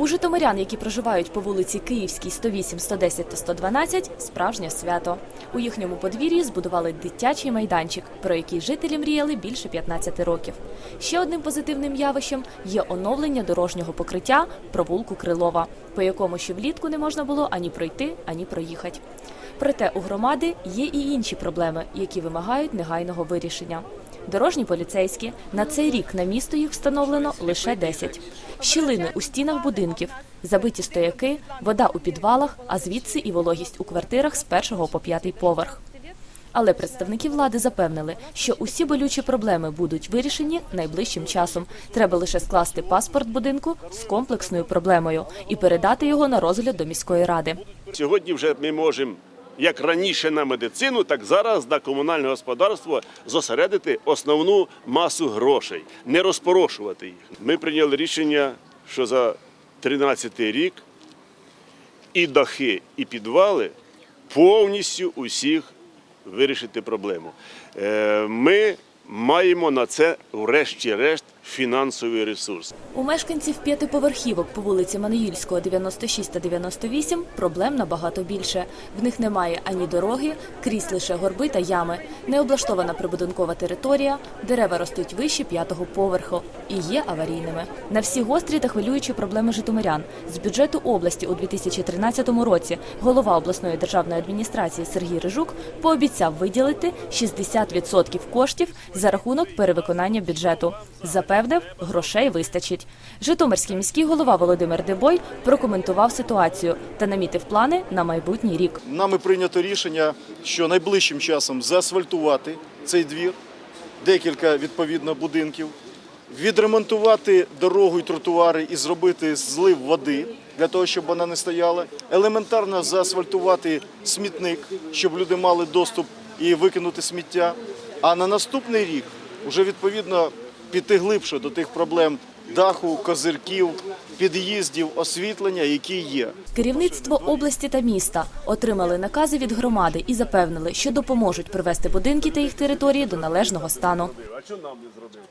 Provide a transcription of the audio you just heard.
У житомирян, які проживають по вулиці Київській, 108, 110 та 112, справжнє свято. У їхньому подвір'ї збудували дитячий майданчик, про який жителі мріяли більше 15 років. Ще одним позитивним явищем є оновлення дорожнього покриття провулку Крилова, по якому ще влітку не можна було ані пройти, ані проїхати. Проте у громади є і інші проблеми, які вимагають негайного вирішення. Дорожні поліцейські на цей рік на місто їх встановлено лише 10. Щілини у стінах будинків, забиті стояки, вода у підвалах, а звідси і вологість у квартирах з першого по п'ятий поверх. Але представники влади запевнили, що усі болючі проблеми будуть вирішені найближчим часом. Треба лише скласти паспорт будинку з комплексною проблемою і передати його на розгляд до міської ради. Сьогодні вже ми можемо, як раніше на медицину, так зараз на комунальне господарство зосередити основну масу грошей, не розпорошувати їх. Ми прийняли рішення, що за 13 рік і дахи, і підвали повністю усіх вирішити проблему. Е, Ми маємо на це, врешті-решт, фінансовий ресурс. У мешканців п'ятиповерхівок по вулиці Мануїльського, 96 та 98 проблем набагато більше. В них немає ані дороги, крізь лише горби та ями, не облаштована прибудинкова територія, дерева ростуть вище п'ятого поверху і є аварійними. На всі гострі та хвилюючі проблеми житомирян з бюджету області у 2013 році голова обласної державної адміністрації Сергій Рижук пообіцяв виділити 60% коштів за рахунок перевиконання бюджету. Запевнив, грошей вистачить. Житомирський міський голова Володимир Дебой прокоментував ситуацію та намітив плани на майбутній рік. Нами прийнято рішення, що найближчим часом заасфальтувати цей двір, декілька відповідно будинків, відремонтувати дорогу і тротуари і зробити злив води для того, щоб вона не стояла. Елементарно заасфальтувати смітник, щоб люди мали доступ і викинути сміття. А на наступний рік вже відповідно піти глибше до тих проблем даху, козирків, під'їздів, освітлення, які є. Керівництво області та міста отримали накази від громади і запевнили, що допоможуть привести будинки та їх території до належного стану. А що нам не зробив?